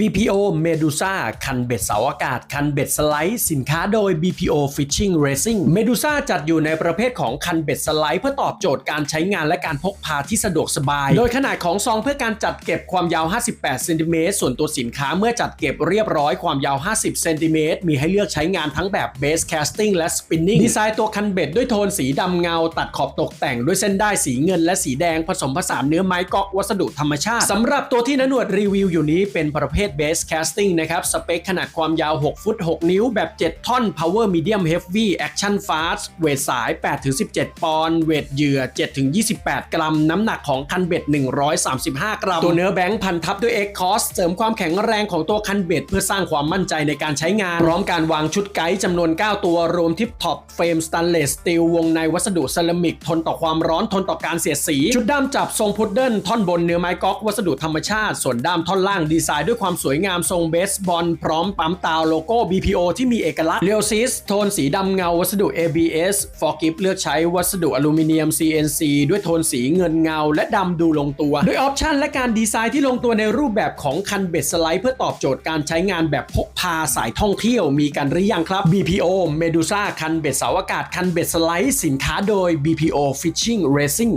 BPO Medusa คันเบ็ดเสาอากาศ คันเบ็ดสไลด์สินค้าโดย BPO Fishing Racing Medusa จัดอยู่ในประเภทของคันเบ็ดสไลด์เพื่อตอบโจทย์การใช้งานและการพกพาที่สะดวกสบาย โดยขนาดของซองเพื่อการจัดเก็บความยาว 58 เซนติเมตร ส่วนตัวสินค้าเมื่อจัดเก็บเรียบร้อยความยาว 50 เซนติเมตร มีให้เลือกใช้งานทั้งแบบ Base Casting และ Spinning ดีไซน์ตัวคันเบ็ดด้วยโทนสีดำเงา ตัดขอบตกแต่งด้วยเส้นได้ายสีเงินและสีแดงผสมผสานเนื้อไม้กอกวัสดุธรรมชาติสำหรับตัวที่นหนวดรีวิวอยู่นี้เป็นประเภท Base Casting นะครับ สเปคขนาดความยาว 6 ฟุต 6 นิ้วแบบ 7 ท่อน Power Medium Heavy Action Fast เวทสาย 8-17 ปอนด์เวทเหยื่อ 7-28 กรัม น้ำหนักของคันเบ็ด 135 กรัม ตัวเนื้อแบงค์พันทับด้วย X-Cost เสริมความแข็งแรงของตัวคันเบ็ด เพื่อสร้างความมั่นใจในการใช้งาน พร้อมการวางชุดไกด์จำนวน 9 ตัวรวมทิปท็อปเฟรมสแตนเลสสตีลวงในวัสดุเซรามิกทนต่อความร้อนทนต่อการเสียดสี ชุดด้ามจับทรงพุดเดิลท่อนบนเนื้อไม้ก๊อกวัสดุธรรมชาติส่วนด้ามท่อนล่างดีไซน์ด้วยความสวยงามทรงเบสบอลพร้อมปั๊มตาวโลโก้ BPO ที่มีเอกลักษณ์เรียวซิสโทนสีดำเงาวัสดุ ABS ฟอร์กิฟเลือกใช้วัสดุอลูมิเนียม CNC ด้วยโทนสีเงินเงา และดำดูลงตัว ด้วยออปชันและการดีไซน์ที่ลงตัวในรูปแบบของคันเบ็ดสไลด์เพื่อตอบโจทย์การใช้งานแบบพกพาสายท่องเที่ยวมีกันหรือยังครับ BPO Medusa คันเบ็ดเสาอากาศคันเบ็ดสไลด์สินค้าโดย BPO Fishing Racing